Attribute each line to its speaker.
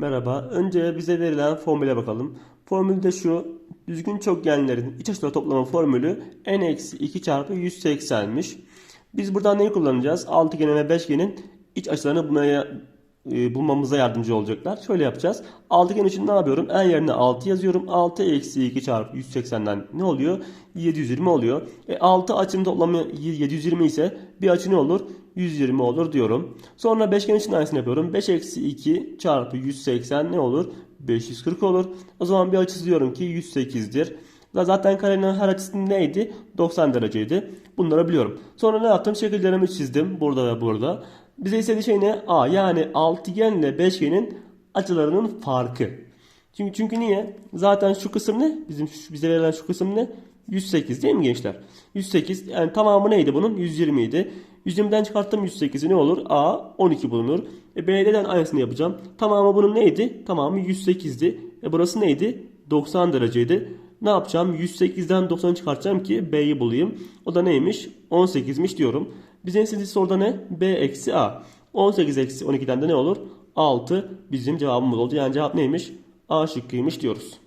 Speaker 1: Merhaba. Önce bize verilen formüle bakalım. Formülde şu. Düzgün çokgenlerin iç açıları toplamı formülü n-2 çarpı 180'miş. Biz buradan neyi kullanacağız? Altıgenin ve beşgenin iç açılarını bulmaya, e, bulmamıza yardımcı olacaklar. Şöyle yapacağız. Altıgen için ne yapıyorum? En yerine 6 yazıyorum. 6 eksi 2 çarpı 180'den ne oluyor? 720 oluyor. E 6 açının toplamı 720 ise bir açı ne olur? 120 olur diyorum. Sonra beşgen için aynısını yapıyorum. 5 eksi 2 çarpı 180 ne olur? 540 olur. O zaman bir açısı diyorum ki 108'dir. Zaten karenin her açısı neydi? 90 dereceydi. Bunları biliyorum. Sonra ne yaptım? Şekillerimi çizdim. Burada ve burada. Bize istediği şey ne? A yani altıgenle beşgenin açılarının farkı. Çünkü çünkü niye? Zaten şu kısım ne? Bizim bize verilen şu kısım ne? 108 değil mi gençler? 108 yani tamamı neydi bunun? 120 idi. 120'den çıkarttım 108'i ne olur? A 12 bulunur. E B'den aynısını yapacağım. Tamamı bunun neydi? Tamamı 108'di. E burası neydi? 90 dereceydi. Ne yapacağım? 108'den 90'ı çıkartacağım ki B'yi bulayım. O da neymiş? 18'miş diyorum. Bize istediği soruda ne? B eksi A. 18 eksi 12'den de ne olur? 6 bizim cevabımız oldu. Yani cevap neymiş? A şıkkıymış diyoruz.